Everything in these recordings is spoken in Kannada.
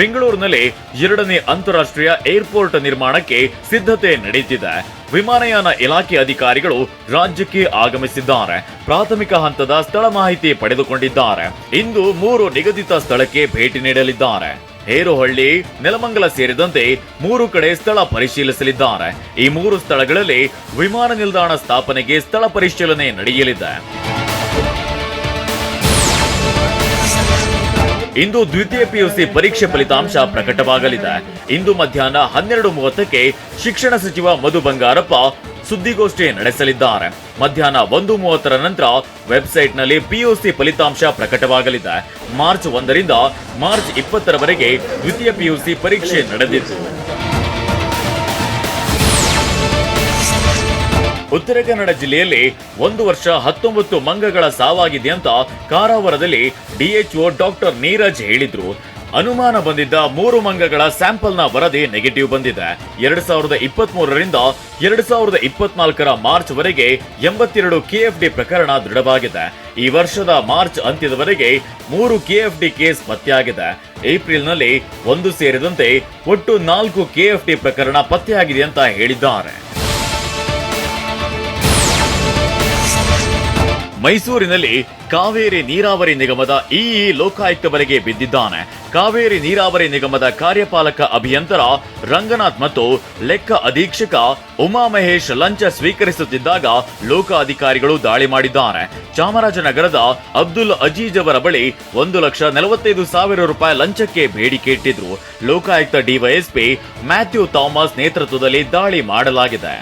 ಬೆಂಗಳೂರಿನಲ್ಲಿ ಎರಡನೇ ಅಂತಾರಾಷ್ಟ್ರೀಯ ಏರ್ಪೋರ್ಟ್ ನಿರ್ಮಾಣಕ್ಕೆ ಸಿದ್ಧತೆ ನಡೆಯುತ್ತಿದೆ. ವಿಮಾನಯಾನ ಇಲಾಖೆ ಅಧಿಕಾರಿಗಳು ರಾಜ್ಯಕ್ಕೆ ಆಗಮಿಸಿದ್ದಾರೆ. ಪ್ರಾಥಮಿಕ ಹಂತದ ಸ್ಥಳ ಮಾಹಿತಿ ಪಡೆದುಕೊಂಡಿದ್ದಾರೆ. ಇಂದು ಮೂರು ನಿಗದಿತ ಸ್ಥಳಕ್ಕೆ ಭೇಟಿ ನೀಡಲಿದ್ದಾರೆ. ಹೇರುಹಳ್ಳಿ ನೆಲಮಂಗಲ ಸೇರಿದಂತೆ ಮೂರು ಕಡೆ ಸ್ಥಳ ಪರಿಶೀಲಿಸಲಿದ್ದಾರೆ. ಈ ಮೂರು ಸ್ಥಳಗಳಲ್ಲಿ ವಿಮಾನ ನಿಲ್ದಾಣ ಸ್ಥಾಪನೆಗೆ ಸ್ಥಳ ಪರಿಶೀಲನೆ ನಡೆಯಲಿದೆ. ಇಂದು ದ್ವಿತೀಯ ಪಿಯುಸಿ ಪರೀಕ್ಷೆ ಫಲಿತಾಂಶ ಪ್ರಕಟವಾಗಲಿದೆ. ಇಂದು ಮಧ್ಯಾಹ್ನ ಹನ್ನೆರಡು ಮೂವತ್ತಕ್ಕೆ ಶಿಕ್ಷಣ ಸಚಿವ ಮಧು ಬಂಗಾರಪ್ಪ ಸುದ್ದಿಗೋಷ್ಠಿ ನಡೆಸಲಿದ್ದಾರೆ. ಮಧ್ಯಾಹ್ನ ಒಂದು ಮೂವತ್ತರ ನಂತರ ವೆಬ್ಸೈಟ್ನಲ್ಲಿ ಪಿಯುಸಿ ಫಲಿತಾಂಶ ಪ್ರಕಟವಾಗಲಿದೆ. ಮಾರ್ಚ್ ಒಂದರಿಂದ ಮಾರ್ಚ್ ಇಪ್ಪತ್ತರವರೆಗೆ ದ್ವಿತೀಯ ಪಿಯುಸಿ ಪರೀಕ್ಷೆ ನಡೆದಿತ್ತು ಉತ್ತರ ಕನ್ನಡ ಜಿಲ್ಲೆಯಲ್ಲಿ ಒಂದು ವರ್ಷ ಹತ್ತೊಂಬತ್ತು ಮಂಗಗಳ ಸಾವಾಗಿದೆ ಅಂತ ಕಾರವಾರದಲ್ಲಿ ಡಿಎಚ್ಒ ಡಾಕ್ಟರ್ ನೀರಜ್ ಹೇಳಿದ್ರು. ಅನುಮಾನ ಬಂದಿದ್ದ ಮೂರು ಮಂಗಗಳ ಸ್ಯಾಂಪಲ್ನ ವರದಿ ನೆಗೆಟಿವ್ ಬಂದಿದೆ. ಎರಡ್ ಸಾವಿರದ ಇಪ್ಪತ್ತ್ ಮೂರರಿಂದ ಎರಡ್ ಸಾವಿರದ ಇಪ್ಪತ್ನಾಲ್ಕರ ಮಾರ್ಚ್ ವರೆಗೆ ಎಂಬತ್ತೆರಡು ಕೆಎಫ್ಡಿ ಪ್ರಕರಣ ದೃಢವಾಗಿದೆ. ಈ ವರ್ಷದ ಮಾರ್ಚ್ ಅಂತ್ಯದವರೆಗೆ ಮೂರು ಕೆಎಫ್ಡಿ ಕೇಸ್ ಪತ್ತೆಯಾಗಿದೆ. ಏಪ್ರಿಲ್ನಲ್ಲಿ ಒಂದು ಸೇರಿದಂತೆ ಒಟ್ಟು ನಾಲ್ಕು ಕೆಎಫ್ಡಿ ಪ್ರಕರಣ ಪತ್ತೆಯಾಗಿದೆ ಅಂತ ಹೇಳಿದ್ದಾರೆ. ಮೈಸೂರಿನಲ್ಲಿ ಕಾವೇರಿ ನೀರಾವರಿ ನಿಗಮದ ಇಇ ಲೋಕಾಯುಕ್ತವರೆಗೆ ಬಿದ್ದಿದ್ದಾನೆ. ಕಾವೇರಿ ನೀರಾವರಿ ನಿಗಮದ ಕಾರ್ಯಪಾಲಕ ಅಭಿಯಂತರ ರಂಗನಾಥ್ ಮತ್ತು ಲೆಕ್ಕ ಅಧೀಕ್ಷಕ ಉಮಾಮಹೇಶ್ ಲಂಚ ಸ್ವೀಕರಿಸುತ್ತಿದ್ದಾಗ ಲೋಕ ಅಧಿಕಾರಿಗಳು ದಾಳಿ ಮಾಡಿದ್ದಾರೆ. ಚಾಮರಾಜನಗರದ ಅಬ್ದುಲ್ ಅಜೀಜ್ ಅವರ ಬಳಿ ಒಂದು ಲಕ್ಷ ನಲವತ್ತೈದು ಸಾವಿರ ರೂಪಾಯಿ ಲಂಚಕ್ಕೆ ಬೇಡಿಕೆ ಇಟ್ಟಿದ್ರು. ಲೋಕಾಯುಕ್ತ ಡಿವೈಎಸ್ಪಿ ಮ್ಯಾಥ್ಯೂ ಥಾಮಸ್ ನೇತೃತ್ವದಲ್ಲಿ ದಾಳಿ ಮಾಡಲಾಗಿದೆ.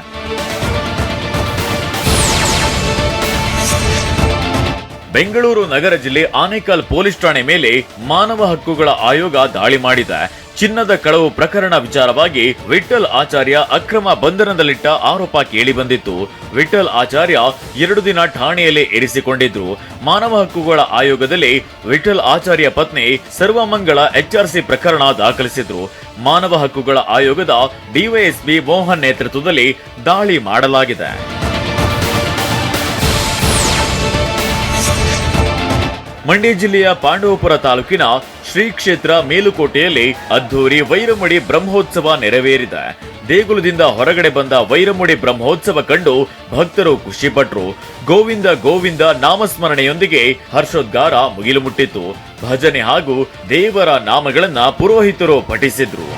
ಬೆಂಗಳೂರು ನಗರ ಜಿಲ್ಲೆ ಆನೇಕಲ್ ಪೊಲೀಸ್ ಠಾಣೆ ಮೇಲೆ ಮಾನವ ಹಕ್ಕುಗಳ ಆಯೋಗ ದಾಳಿ ಮಾಡಿದೆ. ಚಿನ್ನದ ಕಳವು ಪ್ರಕರಣ ವಿಚಾರವಾಗಿ ವಿಠಲ್ ಆಚಾರ್ಯ ಅಕ್ರಮ ಬಂಧನದಲ್ಲಿಟ್ಟ ಆರೋಪ ಕೇಳಿಬಂದಿತ್ತು ವಿಠಲ್ ಆಚಾರ್ಯ ಎರಡು ದಿನ ಠಾಣೆಯಲ್ಲಿ ಇರಿಸಿಕೊಂಡಿದ್ರು ಮಾನವ ಹಕ್ಕುಗಳ ಆಯೋಗದಲ್ಲಿ ವಿಠಲ್ ಆಚಾರ್ಯ ಪತ್ನಿ ಸರ್ವಮಂಗಳ ಎಚ್ಆರ್ಸಿ ಪ್ರಕರಣ ದಾಖಲಿಸಿದ್ರು. ಮಾನವ ಹಕ್ಕುಗಳ ಆಯೋಗದ ಡಿವೈಎಸ್ಪಿ ಮೋಹನ್ ನೇತೃತ್ವದಲ್ಲಿ ದಾಳಿ ಮಾಡಲಾಗಿದೆ. ಮಂಡ್ಯ ಜಿಲ್ಲೆಯ ಪಾಂಡವಪುರ ತಾಲೂಕಿನ ಶ್ರೀ ಕ್ಷೇತ್ರ ಮೇಲುಕೋಟೆಯಲ್ಲಿ ಅದ್ದೂರಿ ವೈರಮುಡಿ ಬ್ರಹ್ಮೋತ್ಸವ ನೆರವೇರಿದೆ. ದೇಗುಲದಿಂದ ಹೊರಗಡೆ ಬಂದ ವೈರಮುಡಿ ಬ್ರಹ್ಮೋತ್ಸವ ಕಂಡು ಭಕ್ತರು ಖುಷಿಪಟ್ಟರು ಗೋವಿಂದ ಗೋವಿಂದ ನಾಮಸ್ಮರಣೆಯೊಂದಿಗೆ ಹರ್ಷೋದ್ಗಾರ ಮುಗಿಲು ಮುಟ್ಟಿತ್ತು. ಭಜನೆ ಹಾಗೂ ದೇವರ ನಾಮಗಳನ್ನ ಪುರೋಹಿತರು ಪಠಿಸಿದ್ರು.